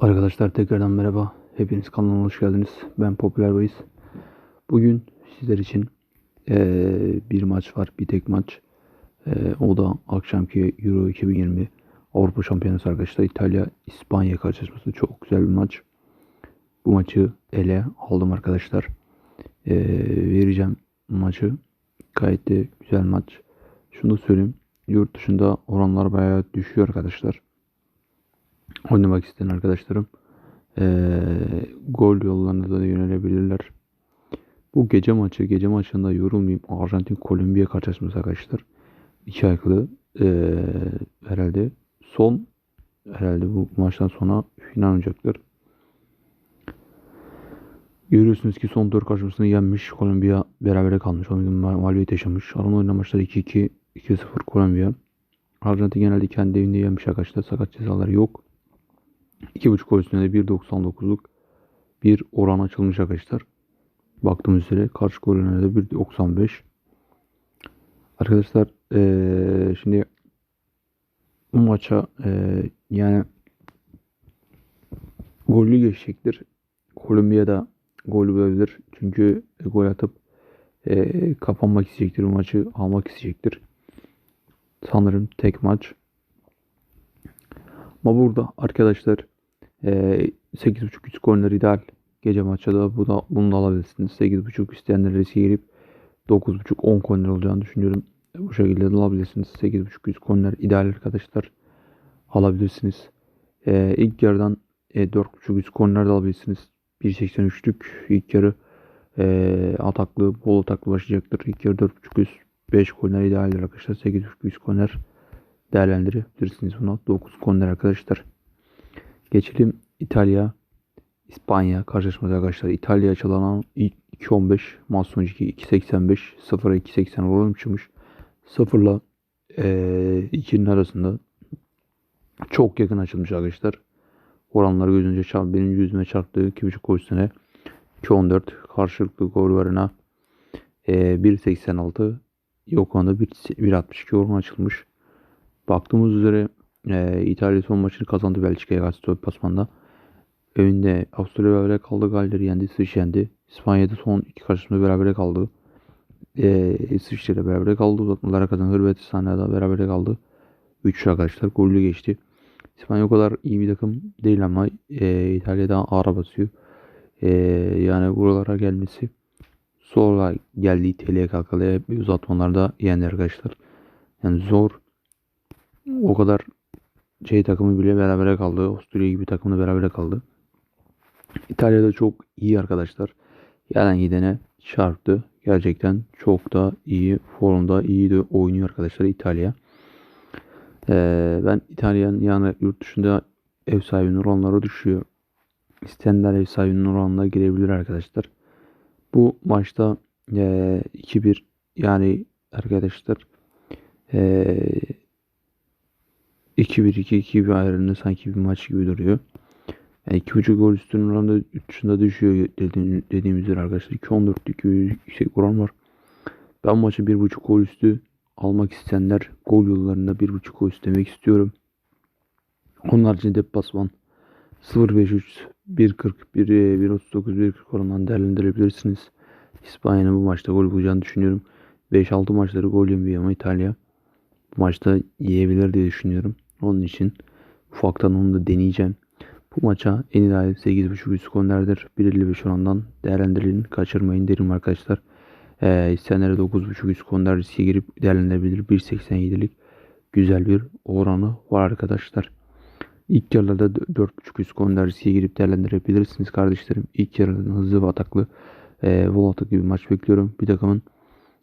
Arkadaşlar tekrardan merhaba. Hepiniz kanalıma hoş geldiniz. Ben Popüler Bayız. Bugün sizler için eee, bir maç var. Bir tek maç. Eee, o da akşamki Euro 2020 Avrupa Şampiyonası arkadaşlar. İtalya İspanya karşılaşması. Çok güzel bir maç. Bu maçı ele aldım arkadaşlar. Eee, vereceğim maçı. Gayet de güzel maç. Şunu da söyleyeyim. Yurt dışında oranlar bayağı düşüyor arkadaşlar oynamak isteyen arkadaşlarım eee, gol yollarına da yönelebilirler. Bu gece maçı, gece maçında yorulmayayım. Arjantin Kolombiya karşılaşması arkadaşlar. İki ayaklı eee, herhalde son herhalde bu maçtan sonra final oynayacaktır. Görüyorsunuz ki son 4 karşılaşmasını yenmiş. Kolombiya berabere kalmış. Onun ma- mağlubiyet yaşamış. Alan oynanan maçları 2-2, 2-0 Kolombiya. Arjantin genelde kendi evinde yenmiş arkadaşlar. Sakat cezaları yok. 2.5 gol üstüne de 1.99'luk bir oran açılmış arkadaşlar. Baktığımız üzere karşı gol oranı da 1.95. Arkadaşlar eee, şimdi bu maça eee, yani gollü geçecektir. Kolombiya'da gol bulabilir. Çünkü gol atıp eee, kapanmak isteyecektir. Bu maçı almak isteyecektir. Sanırım tek maç. Ama burada arkadaşlar eee 8.5 üst korner ideal. Gece maçta da bu da bunu da alabilirsiniz. 8.5 isteyenler riske girip 9.5 10 korner olacağını düşünüyorum. Bu şekilde de alabilirsiniz. 8.5 üst korner ideal arkadaşlar. Alabilirsiniz. Eee ilk yarıdan e, 4.5 üst korner de alabilirsiniz. 1.83'lük ilk yarı eee, ataklı, bol ataklı başlayacaktır. İlk yarı 4.5 üst 5 korner idealdir arkadaşlar. 8.5 üst korner değerlendirebilirsiniz buna. 9 korner arkadaşlar. Geçelim İtalya İspanya karşılaşması arkadaşlar. İtalya ilk 2.15 maç sonucu 2.85 0'a 2.80 oran çıkmış. 0 ile 2'nin arasında çok yakın açılmış arkadaşlar. Oranları gözünce çarp, benim yüzüme çarptığı 2.5 gol üstüne 2.14 karşılıklı gol varına e, 1.86 yok anda 1.62 oran açılmış. Baktığımız üzere e, İtalya son maçını kazandı Belçika'ya karşı deplasmanda. Evinde Avusturya berabere kaldı. Galler'i yendi. İsviçre yendi. İspanya'da son iki karşılaşmada berabere kaldı. E, İsviçre'yle berabere kaldı. Uzatmalara kadar Hırvatistan'la berabere kaldı. 3 arkadaşlar gollü geçti. İspanya o kadar iyi bir takım değil ama e, İtalya'da ağır basıyor. E, yani buralara gelmesi sonra geldiği İtalya'ya kalkalı hep uzatmalarda yendi arkadaşlar. Yani zor o kadar şey takımı bile berabere kaldı. Avusturya gibi takımla berabere kaldı. İtalya'da çok iyi arkadaşlar. Gelen gidene çarptı. Gerçekten çok da iyi formda iyi de oynuyor arkadaşlar İtalya. Ee, ben İtalya'nın yani yurt dışında ev sahibinin oranları düşüyor. İsteyenler ev sahibinin oranına girebilir arkadaşlar. Bu maçta ee, 2-1 yani arkadaşlar ee, 2-1-2-2 bir ayrılığında sanki bir maç gibi duruyor. Yani 2.5 gol üstünün yurt dışında düşüyor dediğim, dediğim üzere arkadaşlar. 2.14'lük bir yüksek oran var. Ben maçı 1.5 gol üstü almak isteyenler gol yollarında 1.5 gol istemek istiyorum. Onun haricinde deplasman 0.53 1.40 1.39 1.40 oranından değerlendirebilirsiniz. İspanya'nın bu maçta gol bulacağını düşünüyorum. 5-6 maçları gol yemiyor ama İtalya bu maçta yiyebilir diye düşünüyorum. Onun için ufaktan onu da deneyeceğim. Bu maça en ideal 8.5 üst kornerdir. 1.55 orandan değerlendirin. Kaçırmayın derim arkadaşlar. Ee, isteyenlere 9.5 üst korner riske girip değerlendirebilir. 1.87'lik güzel bir oranı var arkadaşlar. İlk yarılarda 4.5 üst korner riske girip değerlendirebilirsiniz kardeşlerim. İlk yarıdan hızlı ve ataklı e, vol atak gibi maç bekliyorum. Bir takımın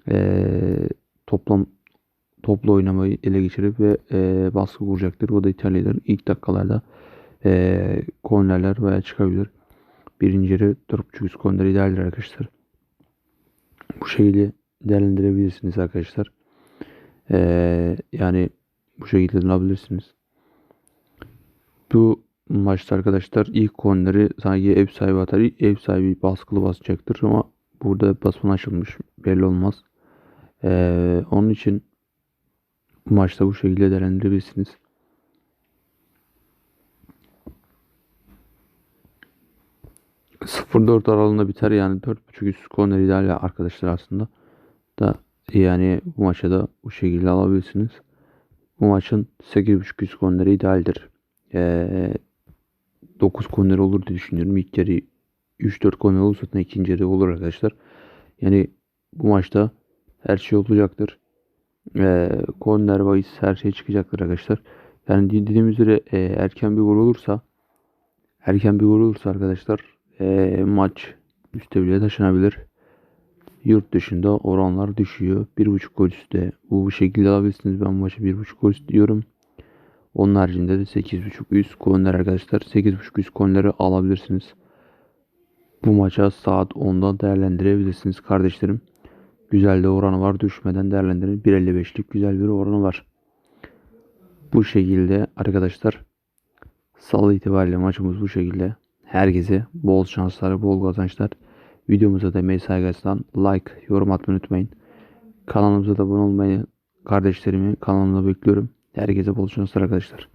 e, toplam toplu oynamayı ele geçirip ve e, baskı kuracaktır. O da İtalyalıların ilk dakikalarda e, kornerler veya çıkabilir. Birinci yarı 4.5 üst korner idealdir arkadaşlar. Bu şekilde değerlendirebilirsiniz arkadaşlar. E, yani bu şekilde alabilirsiniz. Bu maçta arkadaşlar ilk korneri sanki ev sahibi atar. Ev sahibi baskılı basacaktır ama burada basman açılmış. Belli olmaz. E, onun için bu maçta bu şekilde değerlendirebilirsiniz. 0-4 aralığında biter yani 4.5 üst korner ideal arkadaşlar aslında. Da yani bu maça da bu şekilde alabilirsiniz. Bu maçın 8.5 üst korneri idealdir. Ee, 9 korner olur diye düşünüyorum. İlk yarı 3-4 korner olursa ikinci yarı olur arkadaşlar. Yani bu maçta her şey olacaktır. Ee, korner bahis her şey çıkacaktır arkadaşlar. Yani dediğim üzere e, erken bir gol olursa erken bir gol olursa arkadaşlar e, maç üste bile taşınabilir. Yurt dışında oranlar düşüyor. 1.5 gol üstte. Bu, şekilde alabilirsiniz. Ben maçı 1.5 gol istiyorum. Onun haricinde de 8.5 üst korner arkadaşlar. 8.5 üst korneri alabilirsiniz. Bu maça saat 10'da değerlendirebilirsiniz kardeşlerim. Güzel de oranı var. Düşmeden değerlendirin. 1.55'lik güzel bir oranı var. Bu şekilde arkadaşlar salı itibariyle maçımız bu şekilde. Herkese bol şanslar, bol kazançlar. Videomuza da emeği saygısından like, yorum atmayı unutmayın. Kanalımıza da abone olmayı kardeşlerimi kanalımda bekliyorum. Herkese bol şanslar arkadaşlar.